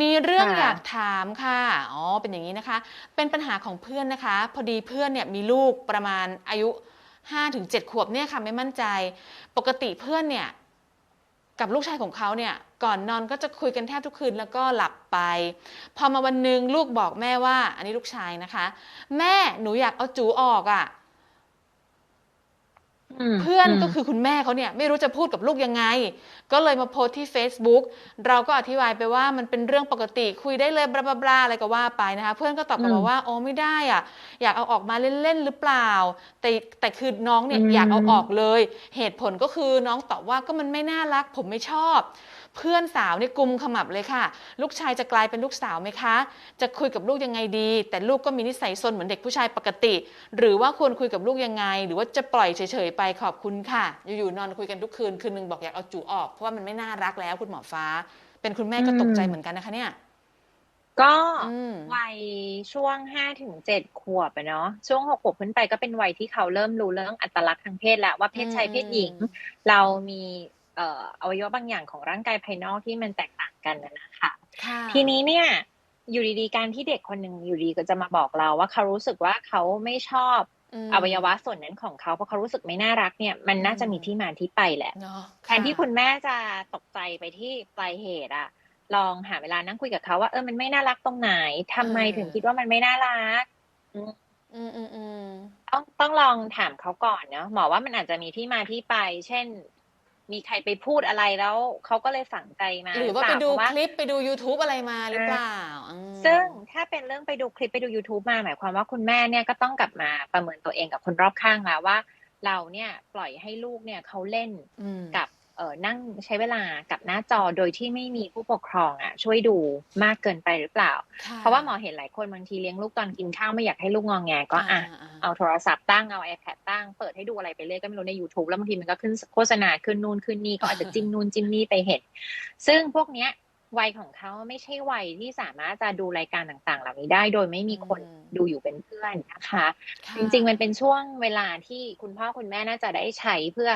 มีเรื่องค่ะอยากถามค่ะ อ๋อ เป็นอย่างนี้นะคะ เป็นปัญหาของเพื่อนนะคะ พอดีเพื่อนเนี่ยมีลูกประมาณอายุ5ถึง7ขวบเนี่ยค่ะ ไม่มั่นใจ ปกติเพื่อนเนี่ย กับลูกชายของเขาเนี่ย ก่อนนอนก็จะคุยกันแทบทุกคืนแล้วก็หลับไป พอมาวันหนึ่งลูกบอกแม่ว่า อันนี้ลูกชายนะคะ แม่หนูอยากเอาจูออกอะ่ะม เพื่อนมก็คือคุณแม่เขาเนี่ยไม่รู้จะพูดกับลูกยังไง ก็เลยมาโพสต์ที่ Facebook เราก็อธิบายไปว่ามันเป็นเรื่องปกติคุยได้เลยบลาบลาบลาอะไรก็ว่าไปนะคะ เพื่อนก็ตอบกลับมาว่าอ๋อไม่ได้อะ อยากเอาออกมาเล่นๆหรือเปล่า แต่แต่คือน้องเนี่ยอืมอยากเอาออกเลย เหตุผลก็คือน้องตอบว่าก็มันไม่น่ารัก ผมไม่ชอบ เพื่อนสาวเนี่ยกุมขมับเลยค่ะ ลูกชายจะกลายเป็นลูกสาวไหมคะ จะคุยกับลูกยังไงดี แต่ลูกก็มีนิสัยซนเหมือนเด็กผู้ชายปกติ หรือว่าควรคุยกับลูกยังไง หรือว่าจะปล่อยเฉยๆไปขอบคุณค่ะ อยู่ๆนอนคุยกันทุกคืน คืนหนึงบอกอยากเอาจูออก เพราะว่ามันไม่น่ารักแล้วคุณหมอฟ้า เป็นคุณแม่ก็ตกใจเหมือนกันนะคะ เนี่ย ก็อืมวัยช่วงห้าถึงเจ็ดขวบอะเนาะช่วงหกขวบขึ้นไปก็เป็นวัยที่เขาเริ่มรู้เรื่องอัตลักษณ์ทางเพศแล้วว่าเพศชายอืมเพศหญิง เรามีเอ่ออวัยวะบางอย่างของร่างกายภายนอกที่มันแตกต่างกันนะนะคะค่ะทีนี้เนี่ยอยู่ดีๆการที่เด็กคนหนึ่งอยู่ดีก็จะมาบอกเราว่าเขารู้สึกว่าเขาไม่ชอบม อวัยวะส่วนนั้นของเขาเพราะเขารู้สึกไม่น่ารักเนี่ย มันน่าจะมีที่มาที่ไปแหละเนาะแทนที่คุณแม่จะตกใจไปที่ปลายเหตุอะลองหาเวลานั่งคุยกับเขาว่าเออมันไม่น่ารักตรงไหนทำไมถึงคิดว่ามันไม่น่ารักอืมอืมอืมต้องต้องลองถามเขาก่อนเนาะหมอว่ามันอาจจะมีที่มาที่ไป เช่น มีใครไปพูดอะไรแล้วเขาก็เลยฝังใจมาหรือว่าไปเปดูล่เพระคลิปไปดู YouTube อะไรมาหรือเปล่าอืม ซึ่งถ้าเป็นเรื่องไปดูคลิปไปดู YouTube มาหมายความว่าคุณแม่เนี่ยก็ต้องกลับมาประเมินตัวเองกับคนรอบข้างแล้วว่า เราเนี่ยปล่อยให้ลูกเนี่ยเขาเล่นอืมกับเออนั่งใช้เวลากับหน้าจอโดยที่ไม่มีผู้ปกครองอะ ช่วยดูมากเกินไปหรือเปล่าค่เพราะว่าหมอเห็นหลายคนบางทีเลี้ยงลูกตอนกินข้าวไม่อยากให้ลูกงองแงก็อะาเอาโทรศัพท์ตั้งเอา iPad ตั้งเปิดให้ดูอะไรไปเรื่อยก็ไม่รู้ใน YouTube แล้วบางทีมันก็ขึ้นโฆษณาขึ้นนู่นขึ้นนี่ก็อาจจะจิ้มนู่นจิ้มนี่ไปเห็น ซึ่งพวกเนี้ย วัยของเขาไม่ใช่วัยที่สามารถจะดูรายการต่างๆ เหล่านี้ได้ โดยไม่มีคนดูอยู่เป็นเพื่อนนะคะค่ะจริง ๆ มันเป็นช่วงเวลาที่คุณพ่อคุณแม่น่าจะได้ใช้เพื่อ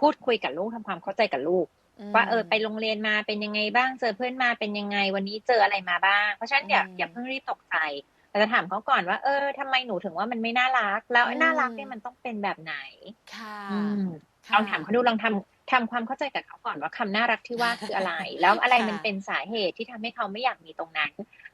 พูดคุยกับลูกทำความเข้าใจกับลูกมว่าเออไปโรงเรียนมาเป็นยังไงบ้างเจอเพื่อนมาเป็นยังไง วันนี้เจออะไรมาบ้าง เพราะฉะนั้นอย่าอืมอย่าเพิ่งรีบตกใจแต่จะถามเขาก่อนว่า เออทำไมหนูถึงว่ามันไม่น่ารัก แล้วอืมน่ารักเนี่ยมันต้องเป็นแบบไหน ค่ะอืมค่ะลองถามเขาดูลองทำ ทำความเข้าใจกับเขาก่อนว่าคำน่ารักที่ว่าคืออะไร แล้วอะไรค่ะมันเป็นสาเหตุที่ทำให้เขาไม่อยากมีตรงนั้น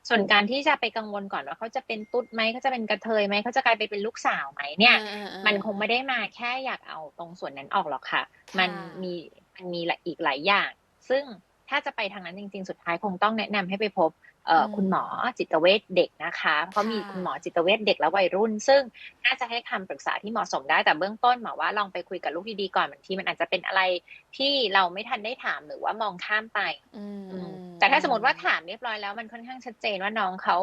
ส่วนการที่จะไปกังวลก่อนว่าเขาจะเป็นตุ๊ดไหมเขาจะเป็นกระเทยไหมเขาจะกลายไปเป็นลูกสาวไหมเนี่ยอ่าอ่ามันคงไม่ได้มาแค่อยากเอาตรงส่วนนั้นออกหรอกค่ะค่ะมันมีมันมีอีกหลายอย่าง ซึ่ง ถ้าจะไปทางนั้นจริง ๆ สุดท้ายคงต้องแนะนำให้ไปพบเอ่ออมคุณหมอจิตเวชเด็กนะคะ เพราะมีค่ะคุณหมอจิตเวชเด็กและวัยรุ่น ซึ่งน่าจะให้คำปรึกษาที่เหมาะสมได้แต่เบื้องต้นหมอว่าลองไปคุยกับลูกดีๆก่อนบางทีมันอาจจะเป็นอะไรที่เราไม่ทันได้ถามหรือว่ามองข้ามไปอืมอือืมมแต่ถ้าสมมติว่าถามเรียบร้อยแล้วมันค่อนข้างชัดเจนว่าน้องเขา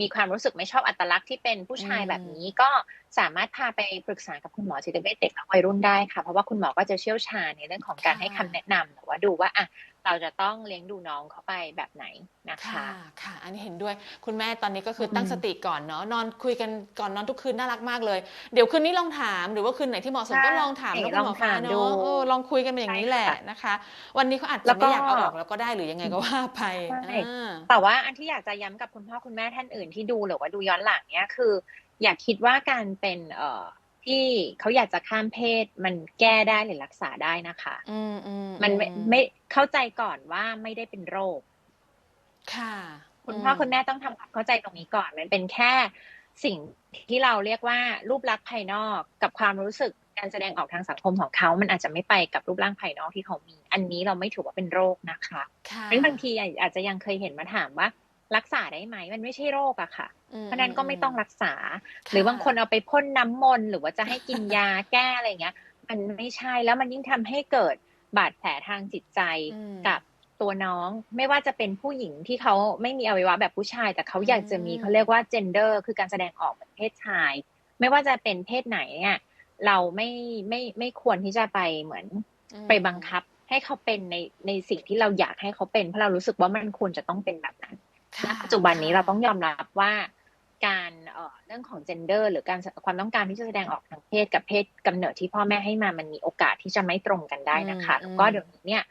มีความรู้สึกไม่ชอบอัตลักษณ์ที่เป็นผู้ชายแบบนี้ก็สามารถพาไปปรึกษากับคุณหมอจิตเวชเด็กและวัยรุ่นได้ค่ะเพราะว่าคุณหมอก็จะเชี่ยวชาญในเรื่องของการให้คำแนะนำหรือว่าดูว่าอะ เราจะต้องเลี้ยงดูน้องเขาไปแบบไหนนะคะ ค่ะค่ะอันนี้เห็นด้วย คุณแม่ตอนนี้ก็คืออมตั้งสติก่อนเนาะนอนคุยกันก่อนนอนทุกคืนน่ารักมากเลย เดี๋ยวคืนนี้ลองถามหรือว่าคืนไหนที่เหมาะสมก็ลองถามแล้วคุณหมอฟ้าลองถามดูเนาะเออลองคุยกันเป็นอย่างนี้แหละใช่ค่ะนะคะ วันนี้เขาอาจแล้จะวก็ไม่อยากเอาออกแล้วก็ได้หรือยังไงก็ว่าไปใช่อ่าแต่ว่าอันที่อยากจะย้ำกับคุณพ่อคุณแม่ท่านอื่นที่ดูหรือว่าดูย้อนหลังเนี่ยคือ อย่าคิดว่าการเป็นเอ่อ ที่เขาอยากจะข้ามเพศมันแก้ได้หรือรักษาได้นะคะอืมอืมมันไม่อืไม่เข้าใจก่อนว่าไม่ได้เป็นโรค ค่ะ คุณพ่อคุณแม่ต้องทำความเข้าใจตรงนี้ก่อน มันเป็นแค่สิ่งที่เราเรียกว่ารูปลักษณ์ภายนอกกับความรู้สึกการแสดงออกทางสังคมของเขา มันอาจจะไม่ไปกับรูปร่างภายนอกที่เขามี อันนี้เราไม่ถือว่าเป็นโรคนะคะค่ะเพราะฉะนั้นบางทีอาจจะยังเคยเห็นมาถามว่า รักษาได้ไหม มันไม่ใช่โรคอะค่ะอืเพราะฉะนั้นก็ไม่ต้องรักษาะหรือบางคนเอาไปพ่นน้ำมนต์หรือว่าจะให้กินยาแก้อะไรเงี้ย มันไม่ใช่แล้วมันยิ่งทำให้เกิดบาดแผลทางจิตใจอืมกับตัวน้องไม่ว่าจะเป็นผู้หญิงที่เขาไม่มีอวัยวะแบบผู้ชาย แต่เขาอยากจะมีอืมเขาเรียกว่า gender คือการแสดงออกเป็นเพศชาย ไม่ว่าจะเป็นเพศไหนเนี่ย เราไม่ไม่ไม่ควรที่จะไปเหมือนอืมไปบังคับ ให้เขาเป็นในในสิ่งที่เราอยากให้เขาเป็นเพราะเรารู้สึกว่ามันควรจะต้องเป็นแบบนั้นค่ะ ณปัจจุบันนี้เราต้องยอมรับว่าการเอ่อเรื่องของ gender หรือการความต้องการที่จะแสดงออกทางเพศกับเพศกำเนิดที่พ่อแม่ให้มามันมีโอกาสที่จะไม่ตรงกันได้นะคะอืมแล้วก็เดี๋ยวนี้เนี่ย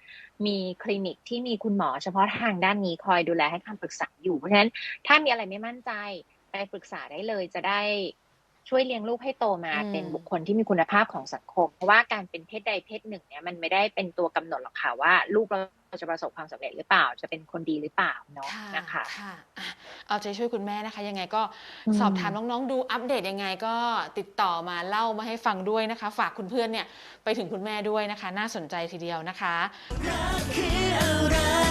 มีคลินิกที่มีคุณหมอเฉพาะทางด้านนี้คอยดูแลให้คำปรึกษาอยู่เพราะฉะนั้นถ้ามีอะไรไม่มั่นใจไปปรึกษาได้เลยจะได้ ช่วยเลี้ยงลูกให้โตมาอืมเป็นบุคคลที่มีคุณภาพของสังคม เพราะว่าการเป็นเพศใดเพศหนึ่งเนี่ยมันไม่ได้เป็นตัวกำหนดหรอกค่ะว่า ลูกเราจะประสบความสำเร็จหรือเปล่า จะเป็นคนดีหรือเปล่าเนาะค่ะนะคะค่ะอะเอาใจช่วยคุณแม่นะคะ ยังไงก็อืมสอบถามน้องๆดูอัปเดตยังไงก็ติดต่อมาเล่ามาให้ฟังด้วยนะคะ ฝากคุณเพื่อนเนี่ยไปถึงคุณแม่ด้วยนะคะ น่าสนใจทีเดียวนะคะคืออะไร